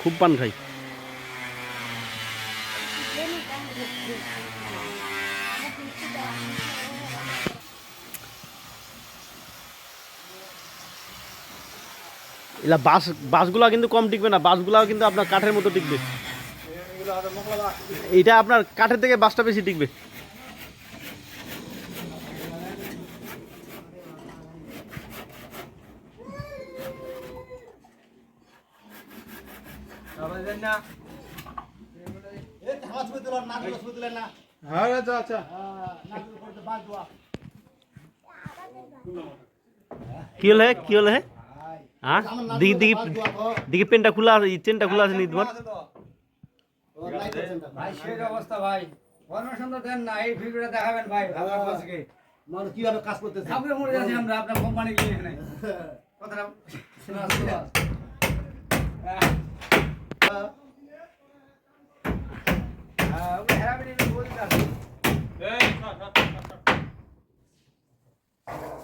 খুবা পান খাই। এলা বাস, বাসগুলা কিন্তু কম টিকবে না, বাসগুলাও কিন্তু আপনার কাঠের মতো টিকবে। এইটা আপনার কাঠের থেকে বাসটা বেশি টিকবে। কি হলে কি হলে হ্যাঁ দিকে দিকে দিকে পেনটা খোলা আছে চেনটা খোলা আছে নি তোমার? ভাই সেই অবস্থা ভাই। তো দেন না এই ভিডিওটা দেখাবেন ভাই। ভালো বসকে মানে কীভাবে কাজ করতেছে? ঝাঁপড়ে মরে যাচ্ছি আমরা আপনার কোম্পানি গিয়ে এখানে। কথাটা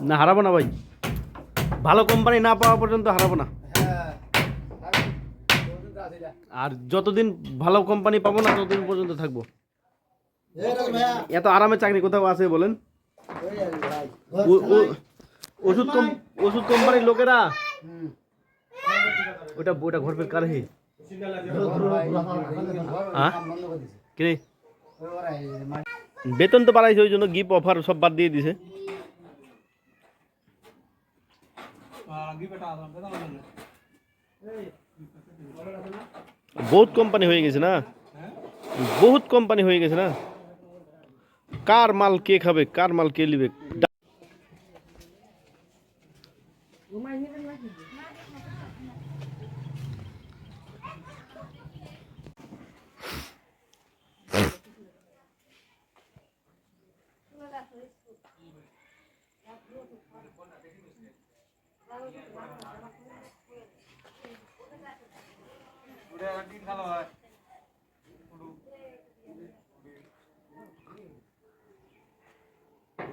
না, হারাবো না ভাই। ভালো কোম্পানি না পাওয়া পর্যন্ত হারাবো না। আর যতদিন ভালো কোম্পানি পাবো না, ততদিন পর্যন্ত থাকব। এত আরামে চাকরি কোথাও আছে বলেন? ওষুধ ওষুধ কোম্পানির লোকেরা? ওটা ওটা ঘর ফের কার হে? হ্যাঁ? বেতন তো বাড়াইছে, ওই জন্য গিফট অফার সব বাদ দিয়ে দিছে। বহুত কোম্পানি হয়ে গেছে না? বহুত কোম্পানি হয়ে গেছে না? কার মাল কে খাবে, কার মাল কে নিবে? เคยฝึกรับรู้ทุกคนเราเราเราคุณได้กินข้าวอะไรคุณดู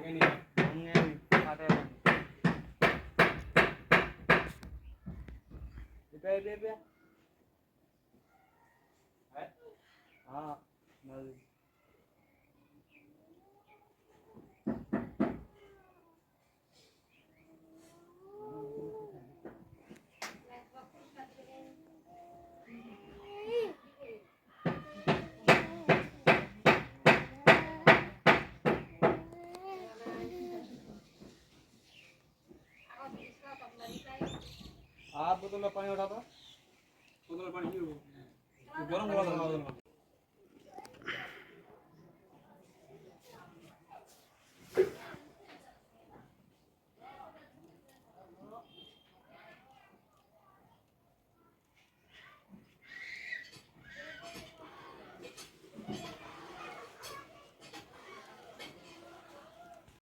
ไงนี่ไงขาดอะไรเบ๊ะเบ๊ะเบ๊ะเฮ้ยอ่ามาเลย আর বোতলে পানি ওঠাতো? বোতলে পানি কি গরম করা